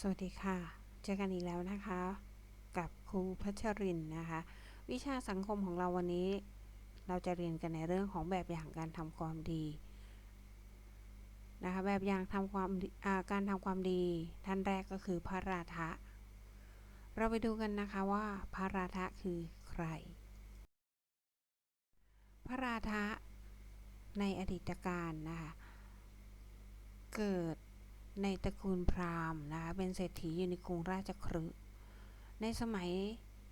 สวัสดีค่ะ เจอกันอีกแล้วนะคะ กับครูพัชรินนะคะ วิชาสังคมของเราวันนี้ เราจะเรียนกันในเรื่องของแบบอย่างการทำความดีนะคะแบบอย่างทำความาการทำความดีท่านแรกก็คือพระราธะเราไปดูกันนะคะว่าพระราธะคือใคร พระราธะในอดีตการนะคะเกิด ในตระกูลพราหมณ์นะคะเป็นเศรษฐีอยู่ในกรุงราชคฤห์ในสมัย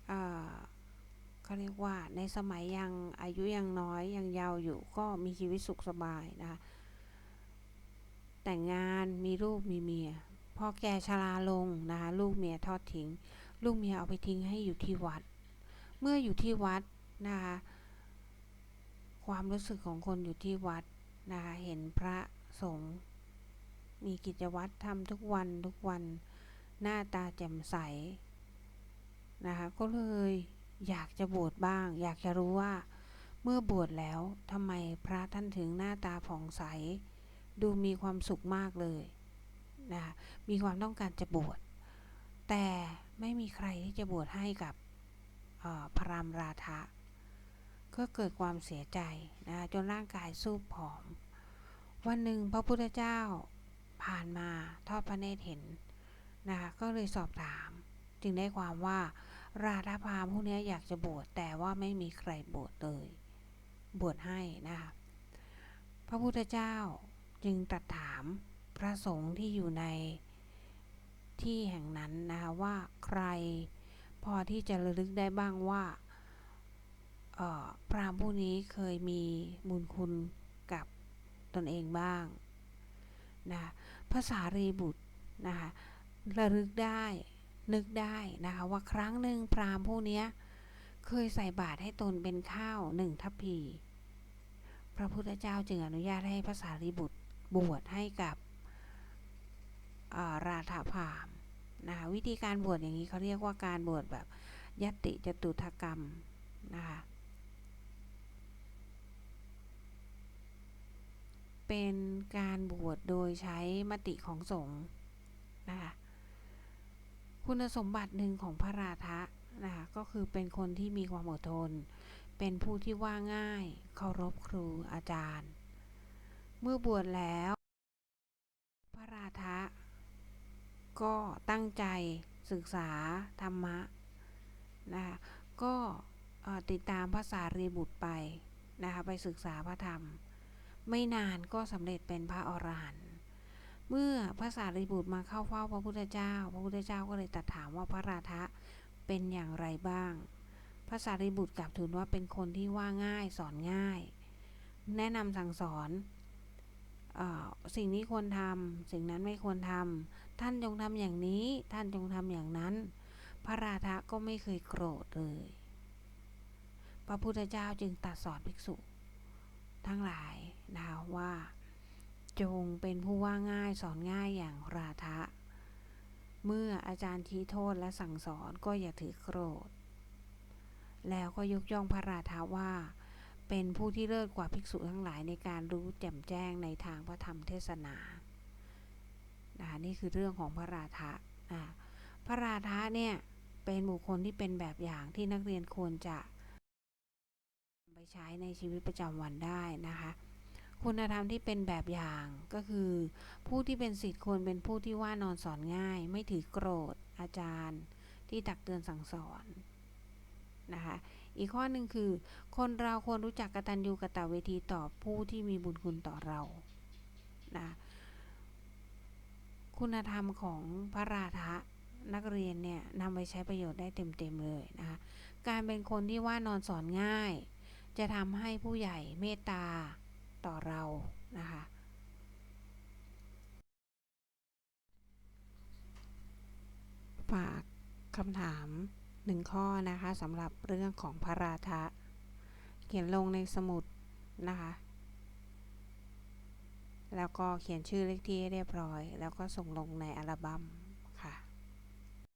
เอ่อเขาเรียกว่าในสมัยยังอายุยังน้อยยังเยาว์อยู่ก็มีชีวิตสุขสบายนะคะแต่งงานมีลูกมีเมียพอแก่ชราลงนะคะลูกเมียทอดทิ้ง ลูกเมียเอาไปทิ้งให้อยู่ที่วัด เมื่ออยู่ที่วัดนะคะความรู้สึกของคนอยู่ที่วัดนะคะเห็นพระสงฆ์ มีกิจวัตรทำทุกวันทุกวันหน้าตาแจ่มใสนะคะก็เลยอยากจะบวชบ้าง อยากจะรู้ว่าเมื่อบวชแล้วทำไมพระท่านถึงหน้าตาผ่องใส ดูมีความสุขมากเลยนะคะมีความต้องการจะบวชแต่ไม่มีใครที่จะบวชให้กับพระรามราธะก็เกิดความเสียใจนะจนร่างกายสู้ผอม วันหนึ่งพระพุทธเจ้า ผ่านมาทอดพระเนตรเห็นนะคะก็เลยสอบถาม จึงได้ความว่า ราธาพามผู้นี้อยากจะบวชแต่ว่าไม่มีใครบวชเลย บวชให้นะคะพระพุทธเจ้าจึงตรัสถามพระสงฆ์ที่อยู่ในที่แห่งนั้นนะคะว่าใครพอที่จะระลึกได้บ้างว่าพระผู้นี้เคยมีบุญคุณกับตนเองบ้าง นะภาษารีบุตรนะคะระลึกได้นึกได้นะคะว่าครั้งหนึ่งพราหมณ์ผู้นี้เคยใส่บาตรให้ตนเป็นข้าวหนึ่งทัพพี พระพุทธเจ้าจึงอนุญาตให้ภาษารีบุตรบวชให้กับราธาพามนะคะวิธีการบวชอย่างนี้เขาเรียกว่าการบวชแบบยติจตุถกรรมนะคะ เป็นการบวชโดยใช้มติของสงฆ์นะคะคุณสมบัติหนึ่งของพระราธะนะคะก็คือเป็นคนที่มีความอดทน เป็นผู้ที่ว่าง่ายเคารพครูอาจารย์ เมื่อบวชแล้ว พระราธะก็ตั้งใจศึกษาธรรมะนะคะก็ติดตามภาษารีบุตรไปนะคะไปศึกษาพระธรรม ไม่นานก็สำเร็จเป็นพระอรหันต์เมื่อพระสารีบุตรมาเข้าเฝ้าพระพุทธเจ้า พระพุทธเจ้าก็เลยตรัสถามว่าพระราธะเป็นอย่างไรบ้าง พระสารีบุตรกลับทูลว่าเป็นคนที่ว่าง่ายสอนง่าย แนะนำสั่งสอนอสิ่งนี้ควรทำสิ่งนั้นไม่ควรทำท่านจงทำอย่างนี้ ท่านจงทำอย่างนั้น พระราธะก็ไม่เคยโกรธเลย พระพุทธเจ้าจึงตรัสสอนภิกษุ ทั้งหลายนะว่า จงเป็นผู้ว่าง่ายสอนง่ายอย่างราทะเมื่ออาจารย์ชี้โทษและสั่งสอนก็อย่าถือโกรธ แล้วก็ยกย่องพระราทะว่า เป็นผู้ที่เลิศกว่าภิกษุทั้งหลายในการรู้แจ่มแจ้งในทางพระธรรมเทศนานะนี่คือเรื่องของพระราทะนะพระราทะเนี่ยเป็นบุคคลที่เป็นแบบอย่างที่นักเรียนควรจะ ใช้ในชีวิตประจำวันได้นะคะ คุณธรรมที่เป็นแบบอย่างก็คือ ผู้ที่เป็นสิทธิ์ควรเป็นผู้ที่ว่านอนสอนง่าย ไม่ถือโกรธอาจารย์ ที่ตักเตือนสั่งสอนนะคะอีกข้อหนึ่งคือ คนเราควรรู้จักกตัญญูกตเวทีต่อผู้ที่มีบุญคุณต่อเรานะคุณธรรมของพระราธะนักเรียนเนี่ยนำไปใช้ประโยชน์ได้เต็มๆเลยนะคะการเป็นคนที่ว่านอนสอนง่าย จะทำให้ผู้ใหญ่เมตตาต่อเรานะคะ ฝากคำถามหนึ่งข้อนะคะสำหรับเรื่องของพระราธะเขียนลงในสมุดนะคะ แล้วก็เขียนชื่อเลขที่เรียบร้อย แล้วก็ส่งลงในอัลบั้ม